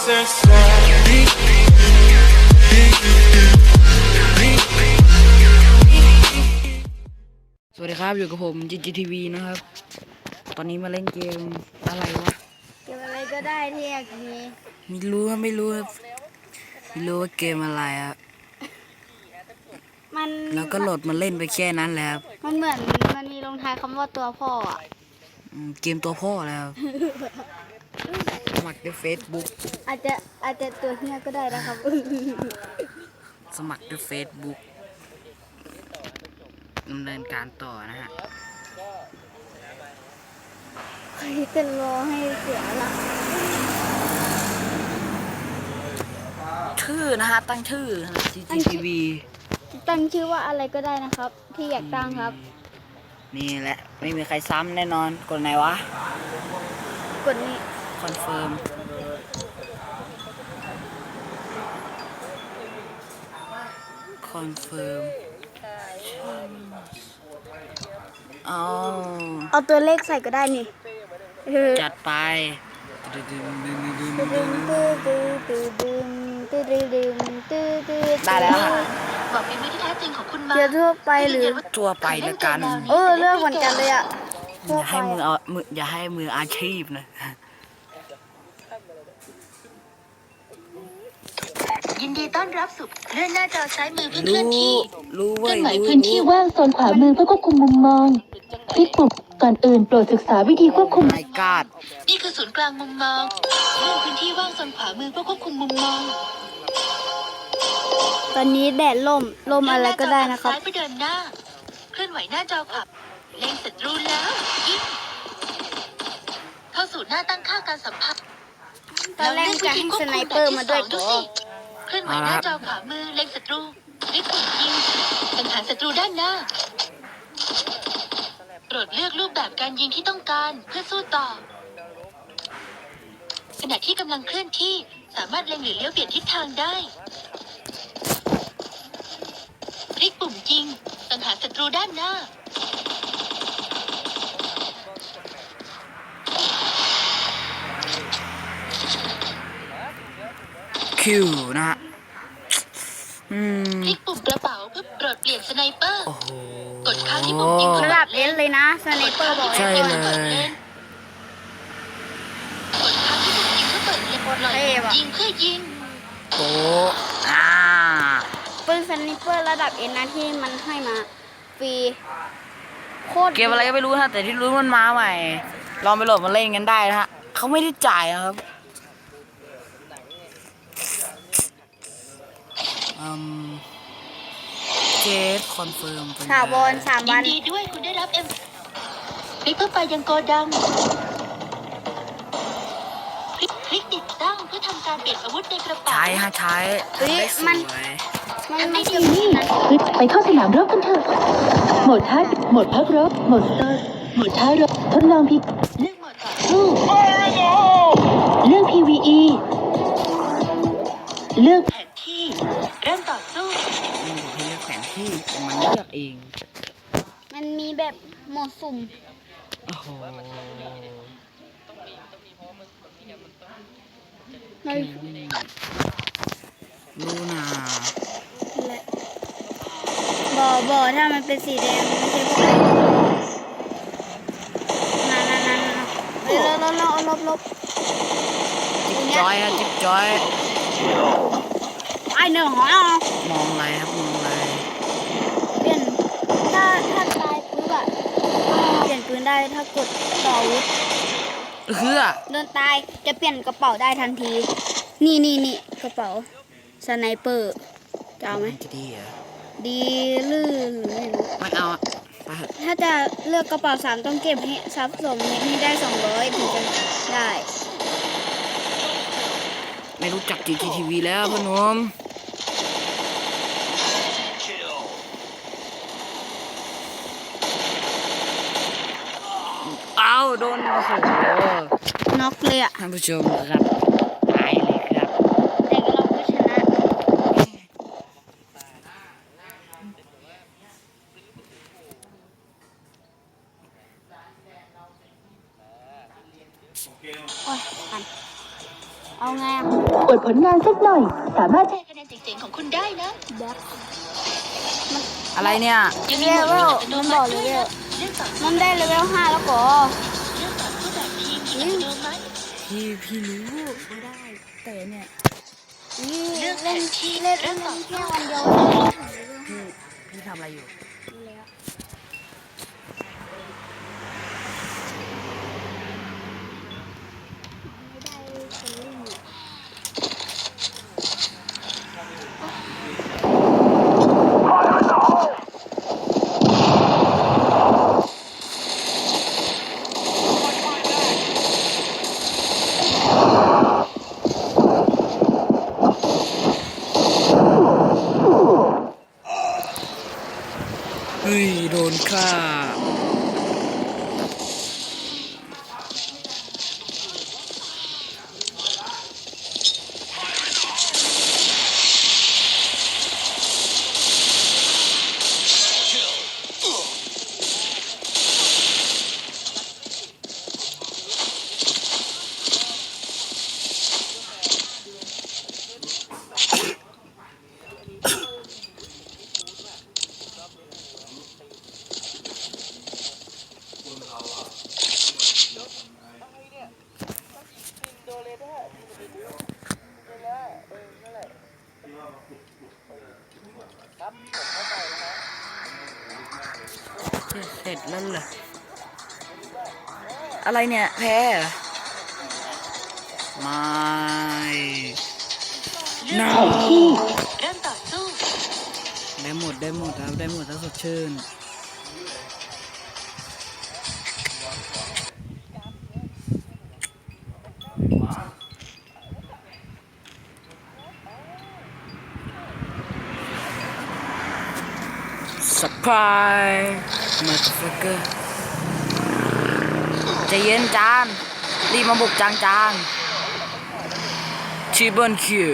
said sorry. สวัสดีครับ อยู่กับผม GGTV นะครับ ตอนนี้มาเล่นเกมอะไรวะ เก็บอะไรก็ได้ที่อยากมีไม่รู้ครับไม่รู้ครับไม่รู้ว่าเกมอะไรครับมันแล้วก็โหลดมาเล่นไปแค่นั้นแหละครับมันเหมือนมันมีลงท้ายคำว่าตัวพ่ออะอืมเกมตัวพ่อแล้วครับ สมัครด้วย Facebook อาจจะอาจจะตัวเฮียก็ได้นะครับ สมัครด้วย Facebook ดำเนินการต่อนะฮะใครจะรอให้เสียหละชื่อนะฮะ ตั้งชื่อนะ GGTV ตั้งชื่อว่าอะไรก็ได้นะครับ ที่อยากตั้งครับ นี่แหละ ไม่มีใครซ้ำแน่นอน กดไหนวะ กดนี้ คอนเฟิร์มคอนเฟิร์มเอาเอาตัวเลขใส่ก็ได้นี่จัดไปได้แล้วค่ะบอกเป็นวิธีแท้จริงของคุณมาเดี๋ยวทั่วไปหรือทั่วไปละกัน เออเรื่องเหมือนกันเลยอะอย่าให้มืออย่าให้มืออาชีพนะ ยินดีต้อนรับสู่เลื่อนหน้าจอซ้ายมือเพื่อเครู้ลื่อนที่รู้เคเว้ลื่ยอนไหวรู้พื้นที่รู้ว่างโซนขวามือเพื่อควบคุมมุมมอง คลิกปุ่มก่อนอื่นโปรดศึกษาวิธีควบคุม ไมกาดนี่คือศูนย์กลางมุมมองเลื่อนพื้นที่ว่างโซนขวามือเพื่อควบคุมมุมมองตอนนี้แดดล่มล่มอะไรก็ได้นะครับ เลื่อนหาจอทางซ้ายเพื่อเดินหน้า เคลื่อนไหวหน้าจอขวาเล็งศัตรูแล้วยิงเข้าสู่หน้าตั้งค่าการสัมผัสตอนแรกจะให้สไนเปอร์มาด้วยดูก่อสิเค ลื่อนไหวหน้าจอขวามือเล็งศัตรูคลิกปุ่มยิงสังหารศัตรูด้านหน้า โปรดเลือกรูปแบบการยิงที่ต้องการเพื่อสู้ต่อ ขณะที่กำลังเคลื่อนที่สามารถเล็งหรือเลี้ยวเปลี่ยนทิศทางได้คลิกปุ่มยิงสังหารศัตรูด้านหน้า คิวนะฮะอืมคลิกปุ่มกระเป๋าเพื่อปลดเปลี่ยนสไนเปอร์ โอ้โหกดค้างที่ปุ่มยิงระดับเอสเลยนะสไนเปอร์บอกใช่ไว้ก่อนเลย กดค้างที่ปุ่มยิงเพื่อเปิดเลนปล่อยปุ่มยิงเพื่อยิงโอ้อ่าปืนสไนเปอร์ระดับเอสนะที่มันให้มาฟรีโคตรเกมอะไรก็ไม่รู้นะแต่ที่รู้มันมาใหม่ ลองไปโหลดมาเล่นกันได้นะฮะเขาไม่ได้จ่ายนะครับ อืมเจสคอนเฟิร์มถาวรสามยิวันน ดีด้วยคุณได้รับเอ็มคลิกเพื่อไปยังโกดังคลิกคลิกติดตั้งเพื่อทำการเปลี่ยนอาวุธในกระเป๋าใช้ฮะใช้เฮ้ยได้สมันวยมันมันจะมีนะขึ้นไปเข้าสนามรบกันเถอะโหมดท้ายโหมดพักรบโหมดสตาร์ทโหมดท้ายรบ ทดลองพีเลือกโหมดต่อสู้ เลือกเอง มันมีแบบโหมดสุ่ม โอ้โหในลูนาบ่อบ่อถ้ามันเป็นสีแดงไม่ใช่พวกนั่นนั่นนั่นนั่นเฮ้ยลบลบลบลบลบจอยฮะจิ๊บจอยไอหนึ่งหอยมองอะไรครับมองอะไร เปลี่ยนถ้าถ้าตายปุ๊บอะ เปลี่ยนปืนได้ถ้ากดต่ออาวุธเฮือโดนตายจะเปลี่ยนกระเป๋าได้ทันที นี่นี่นี่กระเป๋าสไนเปอร์จะเอาไหมจะดีเหรอดีลื่นหรือไม่รู้ไม่เอาอะไปเถอะถ้าจะเลือกกระเป๋าสามต้องเก็บให้ทรัพย์สมให้ได้สองร้อยถึงจะได้ ไม่รู้จัก GTTV แล้วพ่อหนุ่มเอา โดนโอ้โหน็อกเลยอะท่านผู้ชมครับตายเลยครับ แต่เราก็ชนะโอ้ยอันเอาไงอะอวดผลงานสักหน่อย สามารถใช้คะแนนเจ๋งๆของคุณได้นะแบ็คอะไรเนี่ยยังเลมีหมวดเวหมู่ลอัตโนมันบมัอกติเลด้วยเวล นะเรื่องต่อสู้มันได้เลเวลห้าแล้วก็เรื่องต่อสู้แบบทีมที่อัตโนมัติพี่พี่รู้ไม่ได้แต่เนี่ยนี่เลืเล่อกนแผนที่เล่นเริ่เล่มนต่อแค่สู้วันเดียวพี่พี่ทำอะไรอยู่ เฮ้ย โดนฆ่า เสร็จแล้วเหรออะไรเนี่ย แพ้เหรอไม่เลือก no แผนที่เริ่มต่อสู้ ได้หมดได้หมดครับ ได้หมดถ้าสดชื่น สปายมาสเกอร์ใจเย็นจานรีบมาบุกจางจางชีเบิลคิว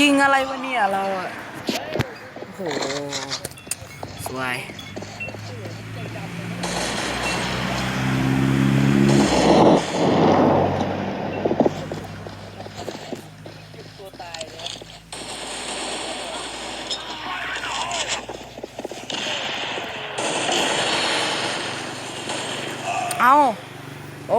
ยิงอะไรวะเนี่ยเราอะโอ้โห สวย เอาโอ้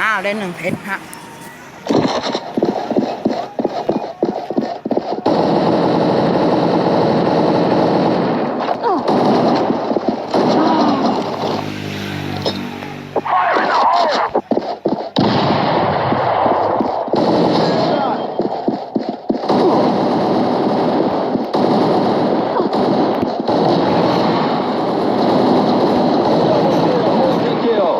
อ้าวได้หนึ่งเพชรฮะ kill.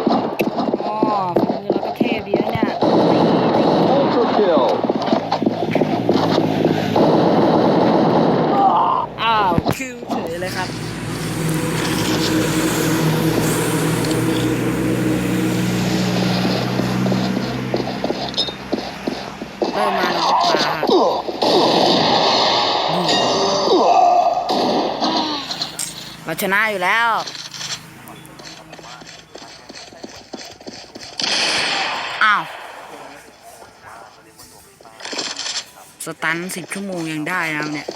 อ๋อฝีมือเราก็เทพดีนะเนี่ย Ultra kill. อ้าว คิวเฉยเลยครับ เริ่มมาแล้วก็ปลาเรา ชนะอยู่แล้ว อ้าว สตันสิบชั่วโมงยังได้นะครับเนี่ย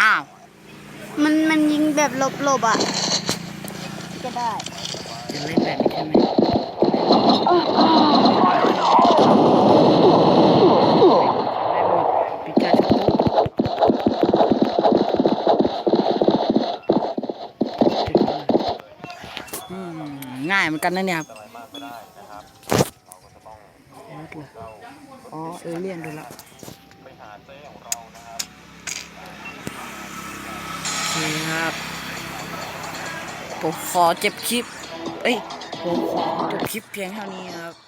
อ้าว มันมันยิงแบบหลบๆอะก็ได้ จะเล่นแบบนี้ใช่ไหมปิกาจูอืม ง่ายเหมือนกันนะเนี่ยครับรถเลยอ๋อเอเลี่ยนดูและเคครับ ผมขอเจ็บคลิป เอ้ย ผมขอจบคลิปเพียงเท่านี้ครับสวัสดีครับ